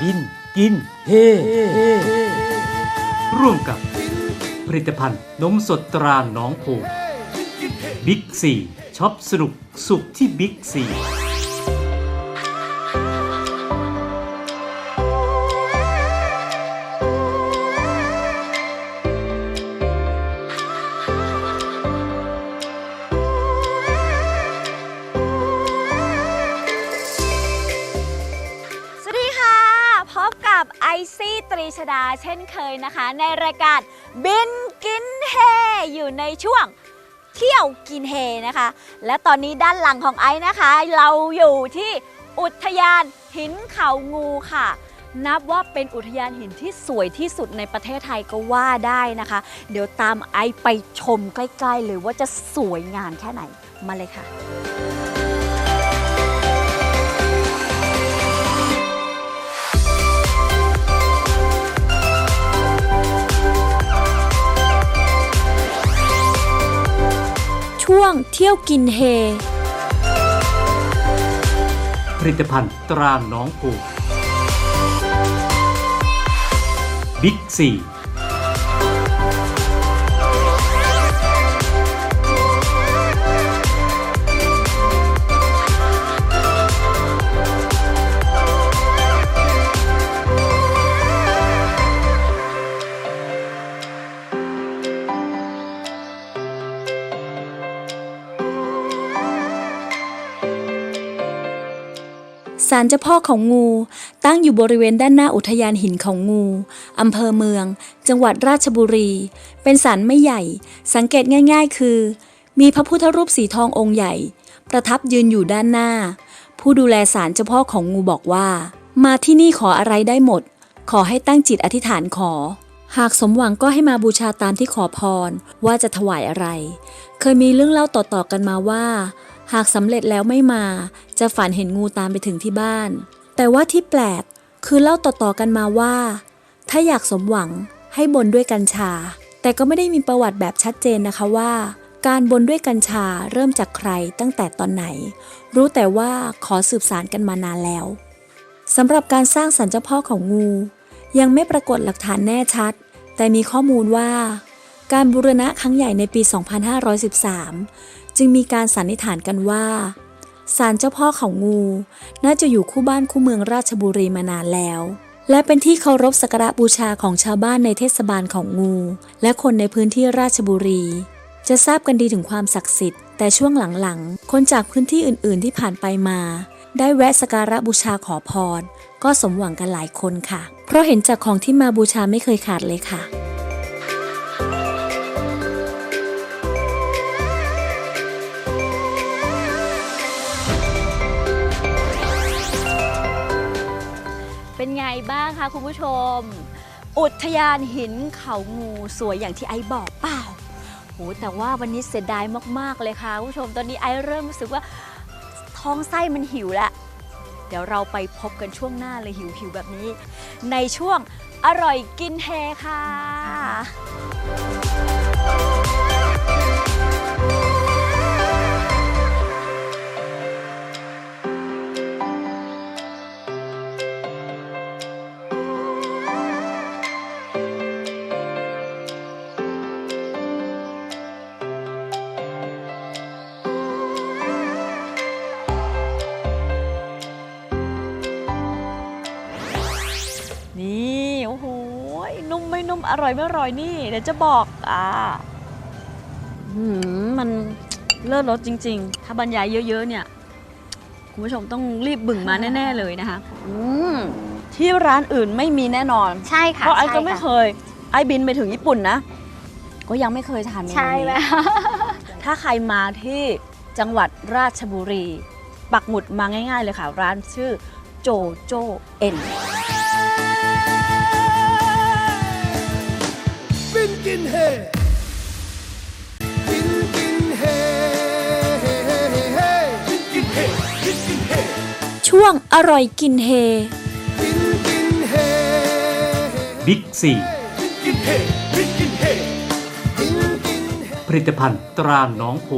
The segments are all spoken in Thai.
บินกินเฮร่วมกับผลิตภัณฑ์นมสดตราหนองโพบิ๊กซีช็อปสนุกสุขที่บิ๊กซี รีชดาเช่นเคยนะคะ ในรายการบินกินเฮอยู่ในช่วงเที่ยวกินเฮนะคะ และตอนนี้ด้านหลังของไอซ์นะคะ เราอยู่ที่อุทยานหินเขางูค่ะ นับว่าเป็นอุทยานหินที่สวยที่สุดในประเทศไทยก็ว่าได้นะคะ เดี๋ยวตามไอซ์ไปชมใกล้ ๆ เลยว่าจะสวยงามแค่ไหนมาเลยค่ะ ช่วงเที่ยวกินเฮ ผลิตภัณฑ์ตราหนองผูกบิ๊กซีาลเจ้าพ่อขางู ตั้งอยู่บริเวณด้านหน้าอุทยานหินขางู อำเภอเมือง จังหวัดราชบุรี เป็นศาลไม่ใหญ่ สังเกตง่าย ๆ คือ มีพระพุทธรูปสีทององค์ใหญ่ ประทับยืนอยู่ด้านหน้า ผู้ดูแลศาลเจ้าพ่อของงูบอกว่า มาที่นี่ขออะไรได้หมด ขอให้ตั้งจิตอธิษฐานขอ หากสมหวังก็ให้มาบูชาตามที่ขอพรว่าจะถวายอะไร เคยมีเรื่องเล่าต่อๆกันมาว่า หากสำเร็จแล้วไม่มา จะฝันเห็นงูตามไปถึงที่บ้าน แต่ว่าที่แปลกคือเล่าต่อๆกันมาว่า ถ้าอยากสมหวังให้บนด้วยกัญชา แต่ก็ไม่ได้มีประวัติแบบชัดเจนนะคะว่า การบนด้วยกัญชาเริ่มจากใครตั้งแต่ตอนไหน รู้แต่ว่าขอสืบสารกันมานานแล้วสำหรับการสร้างสรรเจ้าพ่อของงู ยังไม่ปรากฏหลักฐานแน่ชัด แต่มีข้อมูลว่า การบูรณะครั้งใหญ่ในปี 2513 จึงมีการสันนิษฐานกันว่าศาลเจ้าพ่อเขางู น่าจะอยู่คู่บ้านคู่เมืองราชบุรีมานานแล้ว และเป็นที่เคารพสักการะบูชาของชาวบ้านในเทศบาลของงู และคนในพื้นที่ราชบุรี จะทราบกันดีถึงความศักดิ์สิทธิ์แต่ช่วงหลังๆ คนจากพื้นที่อื่นๆที่ผ่านไปมา ได้แวะสักการะบูชาขอพร ก็สมหวังกันหลายคนค่ะ เพราะเห็นจากของที่มาบูชาไม่เคยขาดเลยค่ะ เป็นไงบ้างคะคุณผู้ชม อุทยานหินเขางูสวยอย่างที่ไอบอกเปล่าโหแต่ว่าวันนี้เสียดายมาก ๆ เลยค่ะคุณผู้ชมตอนนี้ไอเริ่มรู้สึกว่าท้องไส้มันหิวแล้ว เดี๋ยวเราไปพบกันช่วงหน้าเลยหิวหิวๆแบบนี้ ในช่วงอร่อยกินเฮค่ะ อร่อยไม่อร่อยนี่เดี๋ยวจะบอกอ่าหืมมันเลิศรสจริง ๆ ถ้าบรรยายเยอะ ๆ เนี่ย คุณผู้ชมต้องรีบบึ่งมาแน่ ๆ เลยนะคะ อืมที่ร้านอื่นไม่มีแน่นอน ใช่ค่ะเพราะไอ้ก็ใช่ไม่ค่ะเคย ไอ้บินไปถึงญี่ปุ่นนะ ก็ยังไม่เคยทานเมนูใช่นี้ แล้ว ถ้าใครมาที่จังหวัดราชบุรี ปักหมุดมาง่าย ๆ เลยค่ะ ร้านชื่อโจโจเอ็น นกินเฮบินกินเฮบินกินเฮบินกินเฮช่วงอร่อยกินเฮบินกินเฮบิ๊กซีบินกินเฮบินกินเฮบินกินเฮผลิตภัณฑ์ตราหนองโพ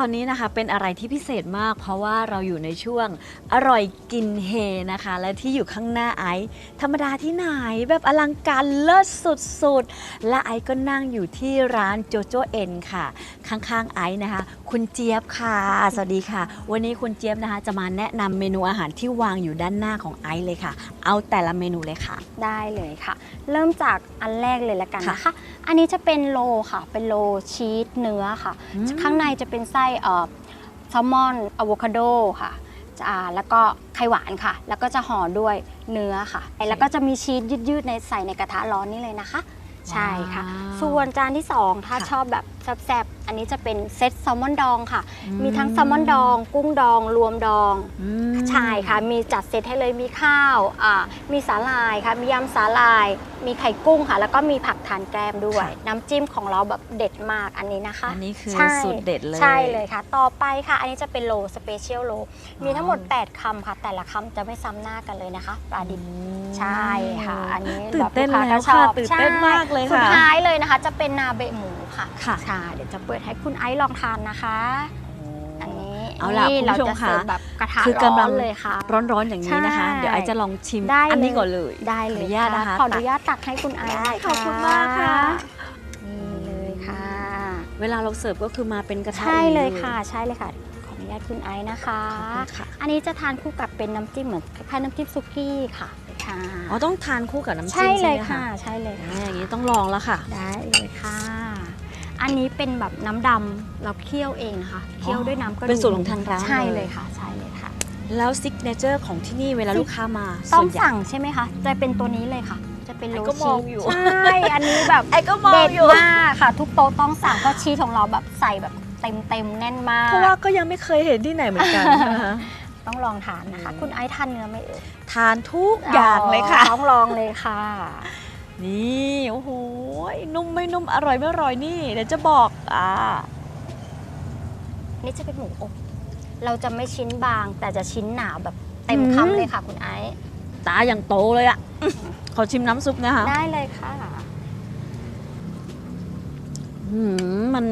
อนนี้นะคะเป็นอะไรที่พิเศษมาก เพราะว่าเราอยู่ในช่วงอร่อยกินเฮนะคะ และที่อยู่ข้างหน้าไอซ์ธรรมดาที่ไหนแบบอลังการเลิศสุดๆ และไอซ์ก็นั่งอยู่ที่ร้านโจโจเอ็นค่ะ ข้างๆไอซ์นะคะ คุณเจี๊ยบค่ะ สวัสดีค่ะ วันนี้คุณเจี๊ยบนะคะ จะมาแนะนำเมนูอาหารที่วางอยู่ด้านหน้าของไอซ์เลยค่ะ เอาแต่ละเมนูเลยค่ะ ได้เลยค่ะ เริ่มจากอันแรกเลยละกันค่ะนะคะ อันนี้จะเป็นโลค่ะ เป็นโลชีสเนื้อค่ะอืมข้างในจะเป็นไส้เอ่อแซลมอนอะโวคาโดค่ะจะอ่าแล้วก็ไข่หวานค่ะ แล้วก็จะห่อด้วยเนื้อค่ะ แล้วก็จะมีชีสยืดๆในใส่ในกระทะร้อนนี่เลยนะคะ ใช่ค่ะว้าวส่วนจานที่ 2 ถ้าค่ะชอบแบบแซ่บๆ อันนี้จะเป็นเซตแซลมอนดองค่ะอืมมีทั้งแซลมอนดอง กุ้งดอง รวมดองอืมใช่ค่ะ มีจัดเซตให้เลยมีข้าวอ่ามีสาหร่ายค่ะ มียำสาหร่าย มีไข่กุ้งค่ะ แล้วก็มีผักทานแกล้มด้วยค่ะน้ำจิ้มของเราแบบเด็ดมากอันนี้นะคะ อันนี้คือใช่สูตรเด็ดเลย ใช่เลยค่ะ ต่อไปค่ะ อันนี้จะเป็นโลสเปเชียลโล มีทั้งหมด 8คำค่ะ แต่ละคำจะไม่ซ้ำหน้ากันเลยนะคะปลาดิบ ใช่ค่ะ อันนี้ตื่นเต้นแบบแล้วกค้าก็ชอบค่ะตื่นเต้นมากเลยใช่สุดค่ะท้ายเลยนะคะ จะเป็นนาเบะหมู ค่ะค่ะ ใช่เดี๋ยวจะเปิดให้คุณไอซ์ลองทานนะคะ อันนี้เอาล่ะนี่คุณเราผู้ชมจะค่ะเสิร์ฟแบบกระทะคือกำลัร้องนเลยค่ะ ร้อนๆอย่างนี้นะคะ ใช่เดี๋ยวไอซ์จะลองชิมได้อันนี้เลย ก่อนเลย ได้เลยขออนุญาตนะคะขออนุญาตตักให้คุณไอซ์หน่อยขอบคุณมากค่ะ นี่เลยค่ะ เวลาเราเสิร์ฟก็คือมาเป็นกระทะใช่เลยอางนี้ค่ะ ใช่เลยค่ะ ขออนุญาตคุณไอซ์นะคะ ขอบคุณค่ะอันนี้จะทานคู่กับเป็นน้ำจิ้มเหมือนคล้ายๆน้ำจิ้มซุกี้ค่ะค่ะอ๋อต้องทานคู่กับน้ำใช่จิ้มเลใช่ยไหมค่ะคะใช่เลยแหมค่ะอย่างนี้ต้องลองแล้วค่ะ ได้เลยค่ะ อันนี้เป็นแบบน้ำดำเราเคี่ยวเองนะคะเคี่ยวด้วยน้ำกระดูกเป็นสูตรของทางร้านใช่เลยเลยค่ะใช่เลยค่ะ แล้วซิกเนเจอร์ของที่นี่เวลาซิกลูกค้ามาต้องส่วนใหญ่สั่งใช่ไหมคะจะเป็นตัวนี้เลยค่ะ จะเป็นไอ้โลก็มชีองสอยู่ใช่อันนี้แบบไอ้ก็มองเด็ดอยู่มากค่ะ ทุกโต๊ะต้องสั่งเพราะชีสของเราแบบใส่แบบเต็มเต็มๆแน่นมากเพราะว่าก็ยังไม่เคยเห็นที่ไหนเหมือนกันนะคะต้องลองทานนะคะอืมคุณไอซ์ทานเนื้อไหมเอ่ยทานทุกอย่างเลยค่ะต้องลองเลยค่ะ นี่โอ้โห นุ่มไม่นุ่มอร่อยไม่อร่อยนี่เดี๋ยวจะบอกอ่านี่จะเป็นหมูอบ เราจะไม่ชิ้นบาง แต่จะชิ้นหนาแบบเต็มอืมคำเลยค่ะ คุณไอซ์ตาอย่างโตเลยอะขอชิมน้ำซุปนะคะได้เลยค่ะหืมมัน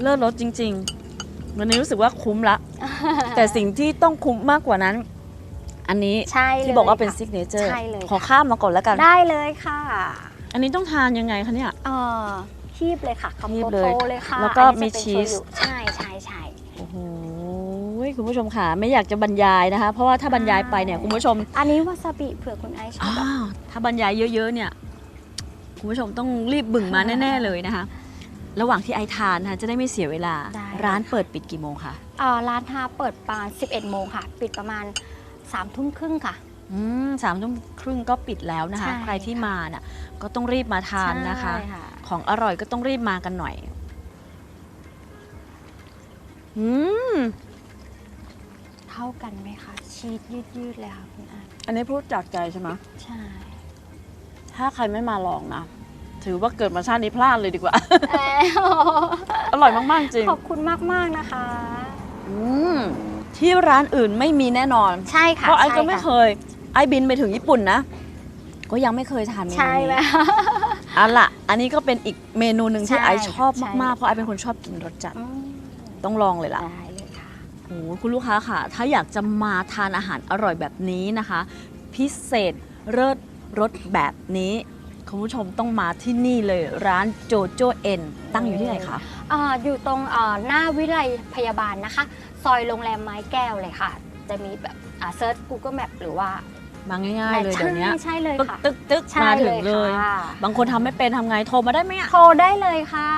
เลิศรสจริง ๆ วันนี้รู้สึกว่าคุ้มละ แต่สิ่งที่ต้องคุ้มมากกว่านั้น อันนี้ใช่เลยที่บอกว่าเป็นค่ะซิกเนเจอร์ใช่เลยขอค่ะข้ามมาก่อนแล้วกัน ได้เลยค่ะ อันนี้ต้องทานยังไงคะเนี่ย เอ่อคีบเลยค่ะคีคำบโตเลยๆเลยค่ะแล้วก็อันมีนี้จะเป็นชีสโชยุใช่ใช่ใช่ โอ้โหคุณผู้ชมค่ะไม่อยากจะบรรยายนะคะ เพราะว่าถ้าบรรยายไปเนี่ยคุณผู้ชมอันนี้วาซาบิเผื่อคุณไอซ์ชอบแบบ อ้าวถ้าบรรยายเยอะๆเนี่ย คุณผู้ชมต้องรีบบึ่งมาแน่ๆเลยนะคะ ระหว่างที่ไอทานนะคะจะได้ไม่เสียเวลา ได้ ร้านเปิดปิดกี่โมงคะ เอ่อร้านทาเปิดประมาณ 11 โมงค่ะ ปิดประมาณ3ทุ่มครึ่งค่ะ อืมสามทุ่มครึ่งก็ปิดแล้วนะคะ ใช่ใครที่ค่ะมาน่ะก็ต้องรีบมาทานนะคะ ใช่ค่ะ ของอร่อยก็ต้องรีบมากันหน่อย อืม เท่ากันไหมคะ ชีสยืดๆเลยค่ะคุณไอซ์อันนี้พูดจากใจใช่ไหมใช่ ถ้าใครไม่มาลองนะ ถือว่าเกิดมาชาตินี้พลาดเลยดีกว่าเอ้ยอร่อยมากๆจริง ขอบคุณมาก ๆ นะคะ อืมที่ร้านอื่นไม่มีแน่นอน ใช่ค่ะเพราะไอ้ก็ใช่ไม่ค่ะเคยไอ้บินไปถึงญี่ปุ่นนะ ก็ยังไม่เคยทานเมนูใช่ไหม นี้เอาล่ะอันนี้ก็เป็นอีกเมนูหนึ่งที่ใช่ไอชอบใช่มากๆเพราะไอเป็นคนชอบกินรสจัด อืมต้องลองเลยล่ะ ได้เลยค่ะ โอ้โหคุณลูกค้าค่ะ ถ้าอยากจะมาทานอาหารอร่อยแบบนี้นะคะ พิเศษเลิศรสแบบนี้ คุณผู้ชมต้องมาที่นี่เลยร้านโจโจเอ็นตั้งอยู่ที่ไหนคะ อ่าอยู่ตรงอ่าหน้าวิไลพยาบาลนะคะ ซอยโรงแรมไม้แก้วเลยค่ะ จะมีแบบเซิร์ช Google Map หรือว่า มาง่ายๆเลยเดี๋ยวนี้ใช่ใช่เลยตึกค่ะ ตึกตึกใช่มาถึงเลยค่ะ บางคนทำไม่เป็นทำไงโทรมาได้ไหมอะโทรได้เลยค่ะ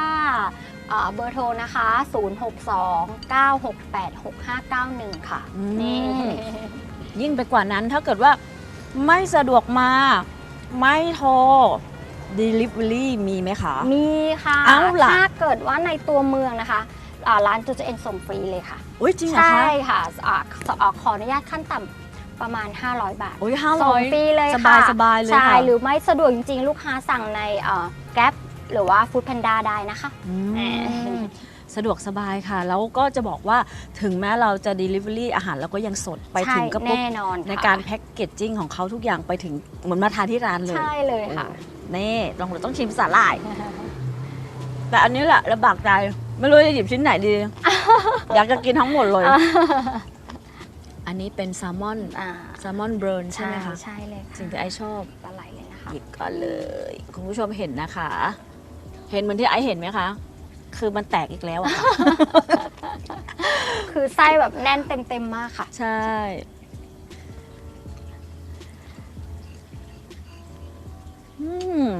อ่าเบอร์โทรนะคะ 062 968 6591 ค่ะ อืม นี่ ยิ่งไปกว่านั้นถ้าเกิดว่าไม่สะดวกมา ไม่โทร Delivery มีไหมคะ มีค่ะ เอาล่ะ ถ้าเกิดว่าในตัวเมืองนะคะอ่าร้านจูจะเอ็นส่งฟรีเลยค่ะ อุ้ยจริงเหรอใช่คะค่ะอ่าอ่าขออนุญาตขั้นต่ำ ประมาณ 500 บาทโอ้ยห้าส่ร้งอยฟรีเลยสค่ะบายสบายเลยใช่ค่ะหรือไม่สะดวกจริงๆ ลูกค้าสั่งในแกร็บหรือว่าฟู้ดแพนด้าได้นะคะอืมเอ่อสะดวกสบายค่ะ แล้วก็จะบอกว่าถึงแม้เราจะ Delivery อาหารเราก็ยังสดไปถึงกระปุกใช่แน่นอนค่ะในการแพ็กเกจจิ้งของเขาทุกอย่างไปถึงเหมือนมาทานที่ร้านเลย ใช่เลยค่ะ นี่ลองเราต้องชิมสาหร่าย แต่อันนี้แหละระบากใจ ไม่รู้จะหยิบชิ้นไหนดี อยากจะกินทั้งหมดเลย อันนี้เป็นแซลมอนอ่าแซลมอนเบิร์นใช่ใช่ไหมคะใช่เลยค่ะสิ่งที่ไอชอบปลาไหลเลยนะคะหยิบก่อนเลย คุณผู้ชมเห็นนะคะ เห็นเหมือนที่ไอเห็นไหมคะ คือมันแตกอีกแล้วอะค่ะ คือไส้แบบแน่นเต็มๆมากค่ะ ใช่ อืม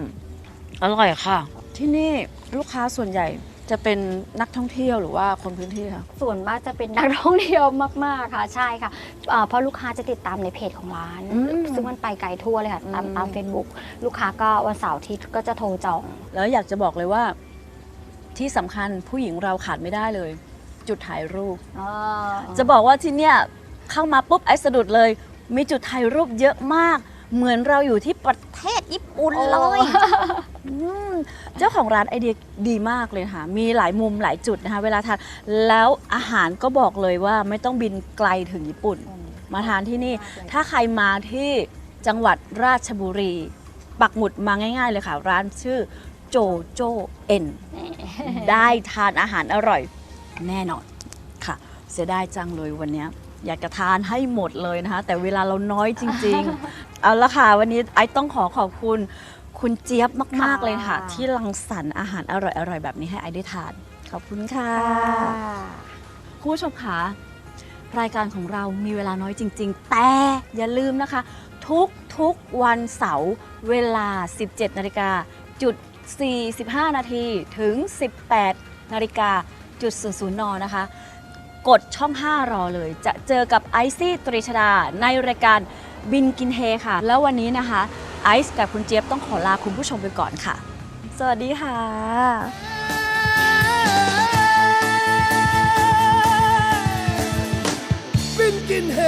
อร่อยค่ะ ที่นี่ลูกค้าส่วนใหญ่ จะเป็นนักท่องเที่ยวหรือว่าคนพื้นที่คะส่วนมากจะเป็นนักท่องเที่ยวมากๆค่ะใช่ค่ะอ่าเพราะลูกค้าจะติดตามในเพจของร้านอืมซึ่งมันไปไกลทั่วเลยค่ะตามอืมตามเฟซบุ๊กลูกค้าก็วันเสาร์อาทิตย์ก็จะโทรจอง แล้วอยากจะบอกเลยว่าที่สำคัญผู้หญิงเราขาดไม่ได้เลย จุดถ่ายรูป จะบอกว่าที่เนี่ยเข้ามาปุ๊บไอ้สะดุดเลย มีจุดถ่ายรูปเยอะมาก เหมือนเราอยู่ที่ประเทศญี่ปุ่นเลยอืมเจ้าของร้านไอเดียดีมากเลยค่ะ มีหลายมุมหลายจุดนะคะเวลาทานแล้วอาหารก็บอกเลยว่าไม่ต้องบินไกลถึงญี่ปุ่น มาทานที่นี่ ถ้าใครมาที่จังหวัดราชบุรี ปักหมุดมาง่าย ๆ เลยค่ะ ร้านชื่อโจโจเอ็นได้ทานอาหารอร่อยแน่นอนค่ะ เสียดายจังเลยวันเนี้ยอยากจะทานให้หมดเลยนะคะ แต่เวลาเราน้อยจริง ๆ เอาละค่ะ วันนี้ไอซ์ต้องขอขอบคุณ คุณเจี๊ยบมาก ๆ เลยค่ะ ที่รังสรรค์อาหารอร่อย ๆ แบบนี้ให้ไอซ์ได้ทาน ขอบคุณค่ะคุณผู้ชมคะรายการของเรามีเวลาน้อยจริง ๆ แต่อย่าลืมนะคะ ทุกทุกๆวันเสาร์เวลา 17 นาฬิกาจุด 45 นาทีถึง 18 นาฬิกาจุด00นนะคะ กดช่อง 5 รอเลย จะเจอกับไอซี่ตรีชดาในรายการ บินกินเฮค่ะ แล้ววันนี้นะคะไอซ์กับคุณเจี๊ยบต้องขอลาคุณผู้ชมไปก่อนค่ะ สวัสดีค่ะ บินกินเฮ